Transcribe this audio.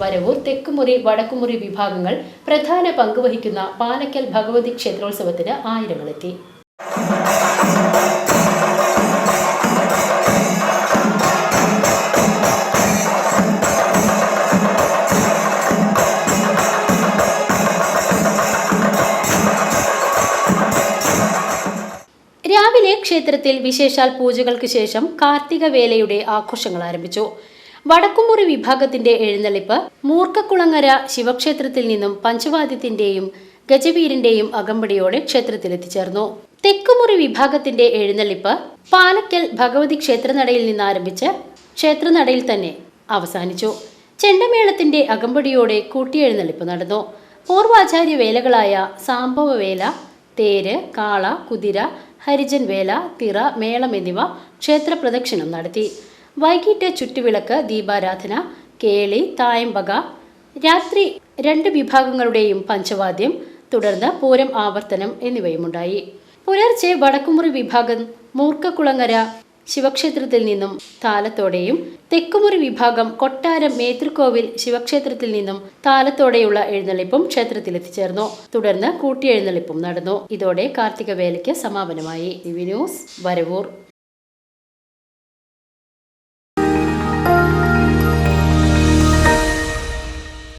വരവൂർ തെക്കുമുറി വടക്കുമുറി വിഭാഗങ്ങൾ പ്രധാന പങ്കുവഹിക്കുന്ന പാലക്കൽ ഭഗവതി ക്ഷേത്രോത്സവത്തിന് ആയിരങ്ങളെത്തി. രാവിലെ ക്ഷേത്രത്തിൽ വിശേഷാൽ പൂജകൾക്ക് ശേഷം കാർത്തിക വേലയുടെ ആഘോഷങ്ങൾ ആരംഭിച്ചു. വടക്കുമുറി വിഭാഗത്തിന്റെ എഴുന്നള്ളിപ്പ് മൂർക്കക്കുളങ്ങര ശിവക്ഷേത്രത്തിൽ നിന്നും പഞ്ചവാദ്യത്തിന്റെയും ഗജവീരന്റെയും അകമ്പടിയോടെ ക്ഷേത്രത്തിലെത്തിച്ചേർന്നു. തെക്കുമുറി വിഭാഗത്തിന്റെ എഴുന്നള്ളിപ്പ് പാലക്കൽ ഭഗവതി ക്ഷേത്രനടയിൽ നിന്ന് ആരംഭിച്ച് ക്ഷേത്രനടയിൽ തന്നെ അവസാനിച്ചു. ചെണ്ടമേളത്തിന്റെ അകമ്പടിയോടെ കൂട്ടിയെഴുന്നള്ളിപ്പ് നടന്നു. പൂർവാചാര്യ വേലകളായ സാംഭവ വേല തേര് കാള കുതിര ഹരിജൻ വേല തിറ മേളം എന്നിവ ക്ഷേത്ര പ്രദക്ഷിണം നടത്തി. വൈകിട്ട് ചുറ്റുവിളക്ക് ദീപാരാധന കേളി തായമ്പക രാത്രി രണ്ട് വിഭാഗങ്ങളുടെയും പഞ്ചവാദ്യം തുടർന്ന് പൂരം ആവർത്തനം എന്നിവയുമുണ്ടായി. പുലർച്ചെ വടക്കുമുറി വിഭാഗം മൂർക്കക്കുളങ്ങര ശിവക്ഷേത്രത്തിൽ നിന്നും താലത്തോടെയും തെക്കുമുറി വിഭാഗം കൊട്ടാരം മേത്തൃക്കോവിൽ ശിവക്ഷേത്രത്തിൽ നിന്നും താലത്തോടെയുള്ള എഴുന്നള്ളിപ്പും ക്ഷേത്രത്തിൽ എത്തിച്ചേർന്നു തുടർന്ന് കൂട്ടിയെഴുന്നള്ളിപ്പും നടന്നു. ഇതോടെ കാർത്തിക വേലയ്ക്ക് സമാപനമായി. ന്യൂസ് വരവൂർ.